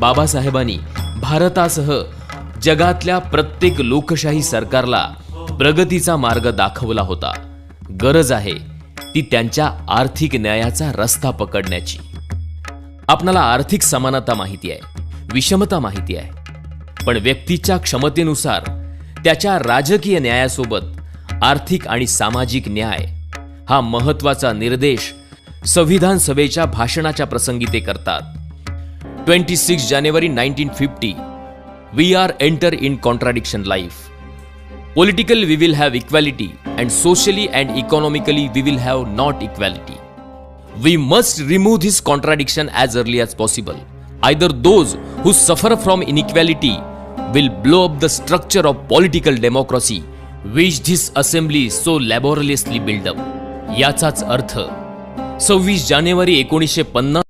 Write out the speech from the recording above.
बाबासाहेबांनी भारतासह जगातल्या प्रत्येक लोकशाही सरकारला प्रगतीचा मार्ग दाखवला होता. गरज आहे ती त्यांच्या आर्थिक न्यायाचा रस्ता पकडण्याची. आपणाला आर्थिक समानता माहिती आहे विषमता माहिती आहे. पण व्यक्तीच्या क्षमतेनुसार त्याच्या राजकीय न्यायासोबत आर्थिक आणि सामाजिक न्याय हा महत्त्वाचा निर्देश संविधान सभेच्या भाषणाच्या प्रसंगी ते करतात. Twenty six January nineteen fifty we are enter in Politically, we will have equality, and socially and economically, we will have not equality. We must remove this contradiction as early as possible. Either those who suffer from inequality will blow up the structure of political democracy which this assembly so laboriously built up. याचाच अर्थ सव्वीस जानेवारी एकोणीसशे पन्नास